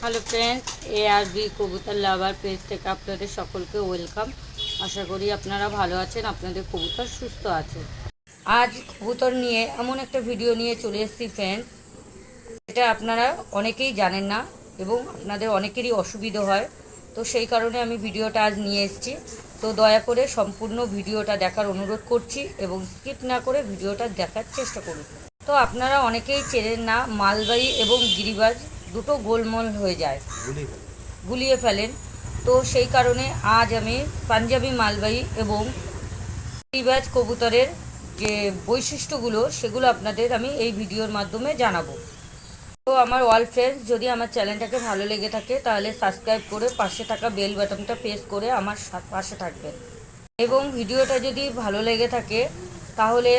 Hello friends A R B কবুতর lover page থেকে আপনাদের সকলকে ওয়েলকাম আশা করি আপনারা ভালো আছেন, আপনাদের কবুতর সুস্থ আছে। আজ কবুতর নিয়ে এমন একটা ভিডিও নিয়ে চলে এসেছি ফ্রেন্ডস এটা আপনারা অনেকেই জানেন না এবং আপনাদের অনেকেরই অসুবিধা হয়। তো সেই কারণে আমি ভিডিওটা আজ নিয়ে এসেছি। তো দয়া করে সম্পূর্ণ ভিডিওটা দেখার অনুরোধ করছি এবং স্কিপ না করে ভিডিওটা দেখার চেষ্টা করুন। তো আপনারা অনেকেই চেনেন না মালবাহী এবং গিরিবাজ দুটো গোলমল হয়ে যায়। গুলিয়ে ফেলেন। তো সেই কারণে আজ আমি পাঞ্জাবি মালবাহী এবং গিরিবাজ কবুতরের যে বৈশিষ্ট্যগুলো সেগুলো আপনাদের আমি এই ভিডিওর মাধ্যমে জানাব। তো আমার অল ফ্রেন্ডস যদি আমার চ্যানেলটাকে ভালো লেগে থাকে তাহলে সাবস্ক্রাইব করে পাশে থাকা বেল বাটনটা প্রেস করে আমার পাশে থাকবেন। এবং ভিডিওটা যদি ভালো লেগে থাকে তাহলে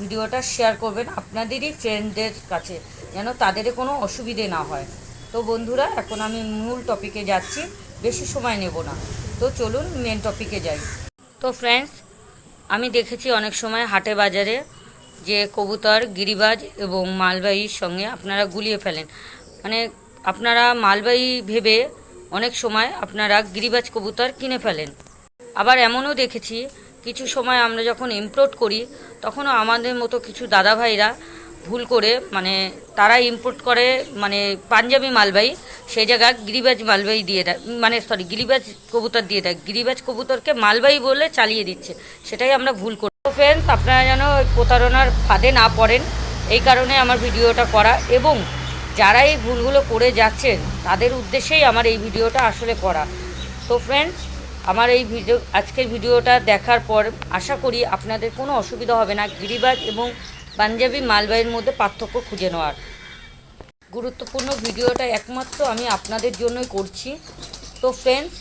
ভিডিওটা শেয়ার করবেন আপনাদেরই ফ্রেন্ডদের কাছে যেন তাদের কোনো অসুবিধে না হয়। তো বন্ধুরা, এখন আমি মূল টপিকে যাচ্ছি। বেশি সময় নেব না। তো চলুন মেন টপিকে যাই। তো ফ্রেন্ডস আমি দেখেছি অনেক সময় হাটে বাজারে যে কবুতর, গিরিবাজ এবং মালবাহীর সঙ্গে আপনারা গুলিয়ে ফেলেন। মানে আপনারা মালবাহী ভেবে অনেক সময় আপনারা গিরিবাজ কবুতর কিনে ফেলেন। আবার এমনও দেখেছি, কিছু সময় আমরা যখন ইম্পোর্ট করি, তখনও আমাদের মতো কিছু দাদা ভাইরা ভুল করে মানে তারা ইম্পোর্ট করে মানে পাঞ্জাবি মালবাহী, সেই জায়গায় গিরিবাজ মালবাহী দিয়ে দেয় মানে সরি গিরিবাজ কবুতর দিয়ে দেয়। গিরিবাজ কবুতরকে মালবাহী বলে চালিয়ে দিচ্ছে। সেটাই আমরা ভুল করি ফ্রেন্ডস আপনারা যেন প্রতারণার ফাঁদে না পড়েন, এই কারণে আমার ভিডিওটা করা এবং যারা এই ভুলগুলো করে যাচ্ছেন, তাদের উদ্দেশ্যেই আমার এই ভিডিওটা আসলে করা। তো ফ্রেন্ডস আমার এই ভিডিও, আজকের ভিডিওটা দেখার পর আশা করি আপনাদের কোনো অসুবিধা হবে না। গিরিবাজ এবং পাঞ্জাবি মালবাহীর মধ্যে পার্থক্য খুঁজে নেওয়ার। গুরুত্বপূর্ণ ভিডিওটা একমাত্র আমি আপনাদের জন্যই করছি। তো ফ্রেন্ডস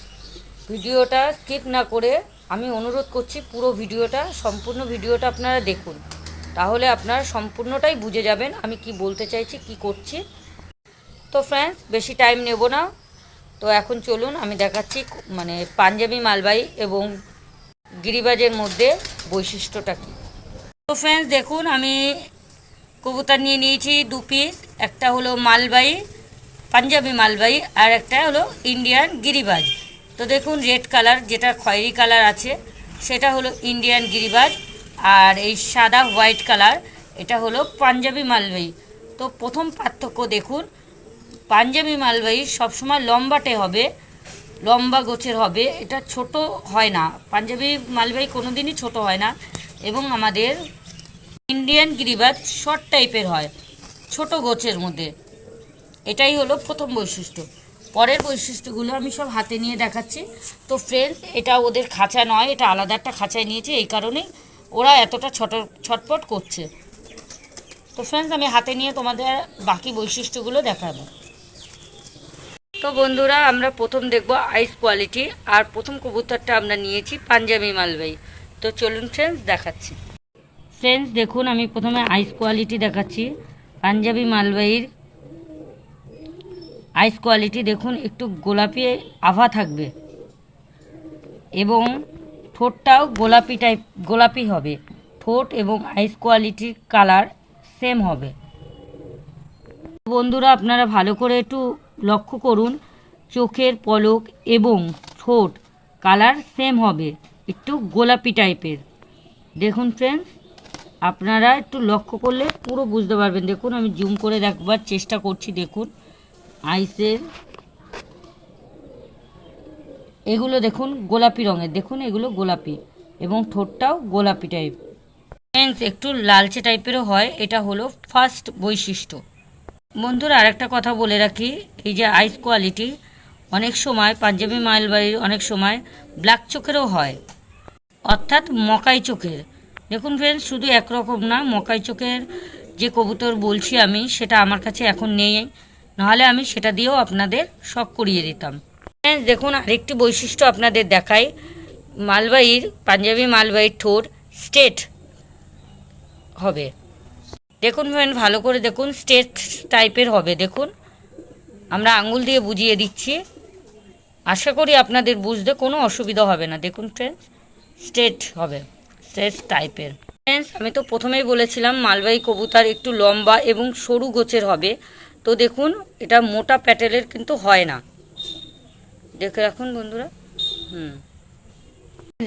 ভিডিওটা স্কিপ না করে আমি অনুরোধ করছি পুরো ভিডিওটা, সম্পূর্ণ ভিডিওটা আপনারা দেখুন। তাহলে আপনারা সম্পূর্ণটাই বুঝে যাবেন আমি কি বলতে চাইছি, কি করছি। তো ফ্রেন্ডস বেশি টাইম নেব না। তো এখন চলুন আমি দেখাচ্ছি মানে পাঞ্জাবি মালবাহী এবং গিরিবাজের মধ্যে বৈশিষ্ট্যটা কী। তো ফ্রেন্ডস দেখুন, আমি কবুতর নিয়ে নিয়েছি দু পিস একটা হলো মালবাহী, পাঞ্জাবি মালবাহী, আর একটা হলো ইন্ডিয়ান গিরিবাজ। তো দেখুন রেড কালার যেটা খয়েরি কালার আছে, সেটা হলো ইন্ডিয়ান গিরিবাজ, আর এই সাদা হোয়াইট কালার এটা হলো পাঞ্জাবি মালবাহী। তো প্রথম পার্থক্য দেখুন, পাঞ্জাবি মালবাহী সবসময় লম্বাটে হবে, লম্বা গোছের হবে, এটা ছোট হয় না। পাঞ্জাবি মালবাহী কোনো দিনই ছোট হয় না। এবং আমাদের ইন্ডিয়ান গিরিবাজ শর্ট টাইপের হয়, ছোট গোছের মধ্যে। এটাই হলো প্রথম বৈশিষ্ট্য। পরের বৈশিষ্ট্যগুলো আমি সব হাতে নিয়ে দেখাচ্ছি। তো ফ্রেন্ডস এটা ওদের খাঁচা নয়, এটা আলাদা একটা খাঁচায় নিয়েছে, এই কারণেই ওরা এতটা ছোট, ছটপট করছে। তো ফ্রেন্ডস আমি হাতে নিয়ে তোমাদের বাকি বৈশিষ্ট্যগুলো দেখাবো। তো বন্ধুরা, আমরা প্রথম দেখব আইস কোয়ালিটি আর প্রথম কবুতরটা আমরা নিয়েছি পাঞ্জাবি মালবাহী। তো চলুন ফ্রেন্ডস দেখাচ্ছি। ফ্রেন্ডস দেখুন, আমি প্রথমে আইস কোয়ালিটি দেখাচ্ছি। পাঞ্জাবি মালবাহীর আইস কোয়ালিটি দেখুন, একটু গোলাপি আভা থাকবে। এবং ঠোঁটটাও গোলাপি টাইপ গোলাপি হবে। ঠোঁট এবং আইস কোয়ালিটির কালার সেম হবে। বন্ধুরা, আপনারা ভালো করে একটু লক্ষ্য করুন। চোখের পলক এবং ঠোঁট কালার সেম হবে। একটু গোলাপি টাইপের। দেখুন ফ্রেন্ডস আপনারা একটু লক্ষ্য করলে পুরো বুঝতে পারবেন। দেখুন, আমি জুম করে দেখবার চেষ্টা করছি, দেখুন। আইসের এগুলো দেখুন গোলাপি রঙের। দেখুন, এগুলো গোলাপি এবং ঠোঁটটাও গোলাপি টাইপ ফ্রেন্ডস একটু লালচে টাইপেরও হয়। এটা হলো ফার্স্ট বৈশিষ্ট্য। বন্ধুরা, আরেকটা কথা বলে রাখি, এই যে আইস কোয়ালিটি অনেক সময়, পাঞ্জাবি মাইল বাড়ির অনেক সময় ব্ল্যাক চোখেরও হয়। অর্থাৎ মকাই চোখের দেখুন ফ্রেন্ডস শুধু একরকম না, মকাই চোখের যে কবুতর বলছি আমি, সেটা আমার কাছে এখন নেই। নাহলে আমি সেটা দিয়েও আপনাদের শখ করিয়ে দিতাম। দেখুন, আরেকটি বৈশিষ্ট্য আপনাদের দেখাই। মালবাহীর, পাঞ্জাবি মালবাহীর ঠোঁট স্টেট হবে। দেখুন ফ্রেন্ড ভালো করে দেখুন স্টেট টাইপের হবে। দেখুন, আমরা আঙুল দিয়ে বুঝিয়ে দিচ্ছি। আশা করি আপনাদের বুঝতে কোনো অসুবিধা হবে না। দেখুন ফ্রেন্ডস স্ট্রেট হবে স্ট্রেট টাইপের। ফ্রেন্ডস আমি তো প্রথমেই বলেছিলাম মালবাহী কবুতর একটু লম্বা এবং সরু গোছের হবে। তো দেখুন, এটা মোটা প্যাটেলের কিন্তু হয় না। দেখে রাখুন বন্ধুরা, হুম।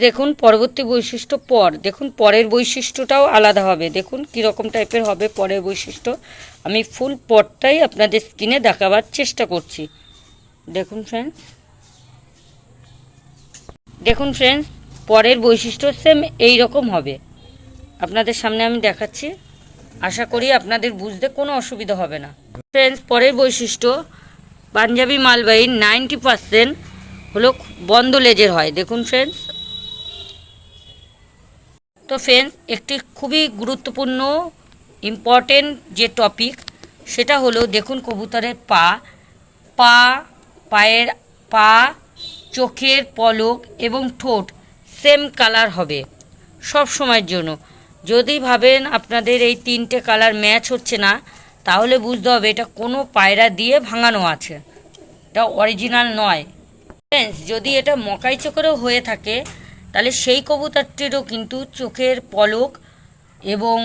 দেখুন, পরবর্তী বৈশিষ্ট্য পর। দেখুন, পরের বৈশিষ্ট্যটাও আলাদা হবে। দেখুন, কীরকম টাইপের হবে পরের বৈশিষ্ট্য। আমি ফুল পরটাই আপনাদের স্কিনে দেখাবার চেষ্টা করছি। দেখুন ফ্রেন্ডস দেখুন ফ্রেন্ডস পরের বৈশিষ্ট্য সেম এই রকম হবে। আপনাদের সামনে আমি দেখাচ্ছি। আশা করি আপনাদের বুঝতে কোনো অসুবিধা হবে না। ফ্রেন্ডস পরের বৈশিষ্ট্য, পাঞ্জাবি মালবাহী নাইনটি পার্সেন্ট হলো বন্ধ লেজের হয়। দেখুন ফ্রেন্ডস তো ফ্রেন্ডস একটি খুবই গুরুত্বপূর্ণ ইম্পর্টেন্ট যে টপিক সেটা হলো দেখুন কবুতরের পা। পা, পায়ের, পা, চোখের পলক এবং ঠোঁট। সেম কালার হবে, সব সময়ের জন্য। যদি ভাবেন আপনাদের এই তিনটে কালার ম্যাচ হচ্ছে না, তাহলে বুঝতে হবে এটা কোনো পায়রা দিয়ে ভাঙানো আছে। এটা অরিজিনাল নয়। ফ্রেন্ডস যদি এটা মকাই চোখেরও হয়ে থাকে, তাহলে সেই কবুতরটিরও কিন্তু চোখের পলক এবং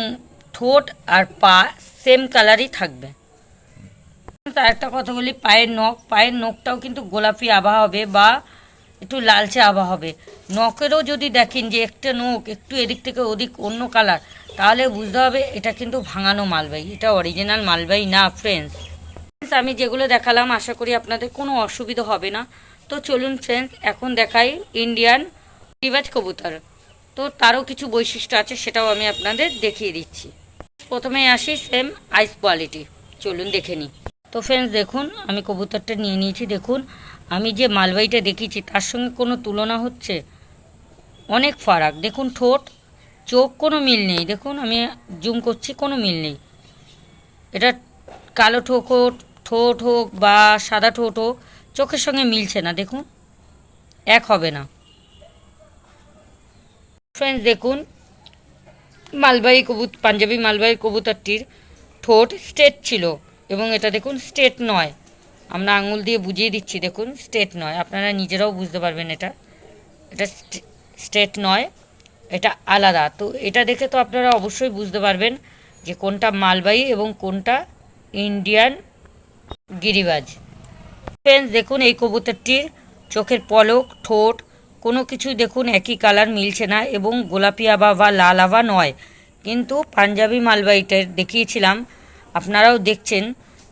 ঠোঁট আর পা সেম কালারই থাকবে। আর একটা কথা বলি, পায়ের নখ। পায়ের নখটাও কিন্তু গোলাপি আভা হবে বা একটু লালচে আভা হবে। নখেরও যদি দেখেন যে একটা নখ একটু এদিক থেকে ওদিক অন্য কালার, তাহলে বুঝতে হবে এটা কিন্তু ভাঙানো মালবাহী। এটা অরিজিনাল মালবাহী না ফ্রেন্ডস আমি যেগুলো দেখালাম, আশা করি আপনাদের কোনো অসুবিধা হবে না। তো চলুন ফ্রেন্ডস এখন দেখাই ইন্ডিয়ান রিবাজ কবুতর। তো তারও কিছু বৈশিষ্ট্য আছে, সেটাও আমি আপনাদের দেখিয়ে দিচ্ছি। প্রথমে আসি সেম আইস কোয়ালিটি চলুন দেখে নিই। তো ফ্রেন্ডস দেখুন, আমি কবুতরটা নিয়ে নিয়েছি, দেখুন। আমি যে মালবাইটা দেখিয়েছি, তার সঙ্গে কোনো তুলনা হচ্ছে? অনেক ফারাক। দেখুন, ঠোঁট, চোখ, কোনো মিল নেই। দেখুন, আমি জুম করছি, কোনো মিল নেই। এটা কালো ঠোঁট হোক ঠোঁট হোক বা সাদা ঠোঁট হোক, চোখের সঙ্গে মিলছে না। দেখুন, এক হবে না। ফ্রেন্ডস দেখুন, মালবাহী কবুত, পাঞ্জাবি মালবাহী কবুতরটির ঠোঁট স্ট্রেট ছিল এবং এটা দেখুন স্ট্রেট নয়। আমরা আঙুল দিয়ে বুঝিয়ে দিচ্ছি, দেখুন স্ট্রেট নয়। আপনারা নিজেরাও বুঝতে পারবেন এটা। এটা স্ট্রেট নয়, এটা আলাদা। তো এটা দেখে তো আপনারা অবশ্যই বুঝতে পারবেন যে কোনটা মালবাহী এবং কোনটা ইন্ডিয়ান গিরিবাজ। ফ্রেন্ডস দেখুন, এই কবুতরটির চোখের পলক, ঠোঁট, কোনো কিছু দেখুন, একই কালার মিলছে না এবং গোলাপি আভা বা লাল আভা নয়। কিন্তু পাঞ্জাবি মালবাহীটার দেখিয়েছিলাম, আপনারাও দেখছেন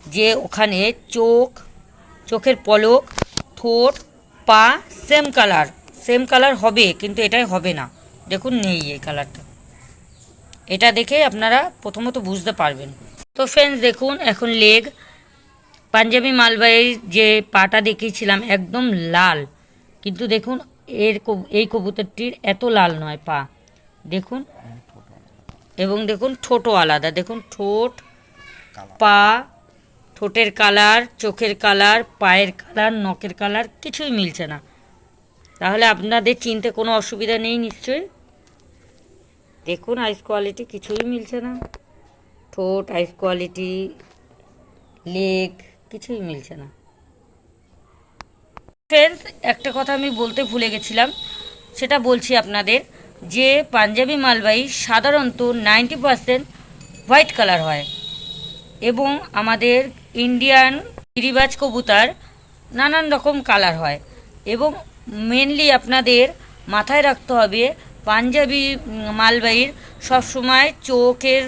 যে ওখানে চোখ চোখের পলক ঠোঁট পা সেম কালার সেম কালার হবে কিন্তু এটাই হবে না। দেখুন নেই এই কালারটা এটা দেখে আপনারা প্রথমত বুঝতে পারবেন। তো ফ্রেন্ডস দেখুন এখন লেগ পাঞ্জাবি মালবাহীর যে পাটা দেখিয়েছিলাম একদম লাল। কিন্তু দেখুন এর কব- এই কবুতরটির এত লাল নয় পা। দেখুন। এবং দেখুন ঠোঁটও আলাদা। দেখুন ঠোঁট পা ঠোঁটের কালার, চোখের কালার, পায়ের কালার, নখের কালার কিছুই মিলছে না। তাহলে আপনাদের চিনতে কোনো অসুবিধা নেই নিশ্চয়ই? দেখুন আইস কোয়ালিটি কিছুই মিলছে না। ঠোঁট আইস কোয়ালিটি লেগ কিছুই মিলছে না। ফ্রেন্ডস একটা কথা আমি বলতে ভুলে গেছিলাম, সেটা বলছি আপনাদের যে পাঞ্জাবি মালবাহী সাধারণত নাইনটি পারসেন্ট হোয়াইট কালার হয় এবং আমাদের ইন্ডিয়ান গিরিবাজ কবুতার নানান রকম কালার হয় এবং মেনলি আপনাদের মাথায় রাখতে হবে পাঞ্জাবি মালবাহীর সবসময় চোখের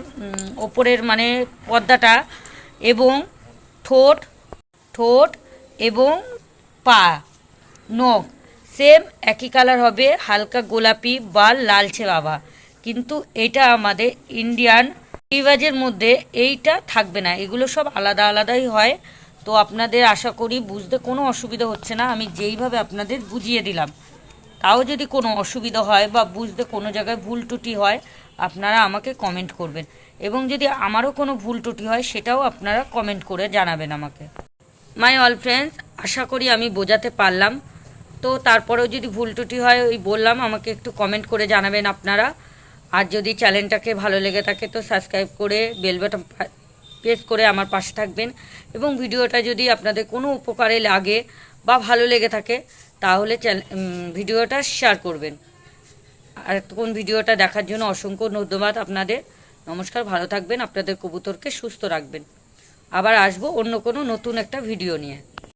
ওপরের মানে পর্দাটা এবং ঠোঁট ঠোঁট এবং পা, নখ। সেম একই কালার হবে হালকা গোলাপি বা লালচে বাবা। কিন্তু এটা আমাদের ইন্ডিয়ান রিবাজের মধ্যে এইটা থাকবে না। এগুলো সব আলাদা আলাদাই হয়। তো আপনাদের আশা করি বুঝতে কোনো অসুবিধা হচ্ছে না। আমি যেইভাবে আপনাদের বুঝিয়ে দিলাম, তাও যদি কোনো অসুবিধা হয় বা বুঝতে কোনো জায়গায় ভুল ত্রুটি হয়, আপনারা আমাকে কমেন্ট করবেন। এবং যদি আমারও কোনো ভুল ত্রুটি হয়, সেটাও আপনারা কমেন্ট করে জানাবেন আমাকে। মাই অল ফ্রেন্ডস আশা করি আমি বোঝাতে পারলাম। তো তারপরেও যদি ভুল ত্রুটি হয়, ওই বললাম, আমাকে একটু কমেন্ট করে জানাবেন আপনারা। আর যদি চ্যানেলটাকে ভালো লেগে থাকে তো সাবস্ক্রাইব করে বেল বাটন প্রেস করে আমার পাশে থাকবেন। এবং ভিডিওটা যদি আপনাদের কোনো উপকারে লাগে বা ভালো লেগে থাকে, তাহলে ভিডিওটা শেয়ার করবেন। আর কোন ভিডিওটা দেখার জন্য অসংখ্য ধন্যবাদ আপনাদের। নমস্কার, ভালো থাকবেন। আপনাদের কবুতরকে সুস্থ রাখবেন। আবার আসব অন্য কোনো নতুন একটা ভিডিও নিয়ে।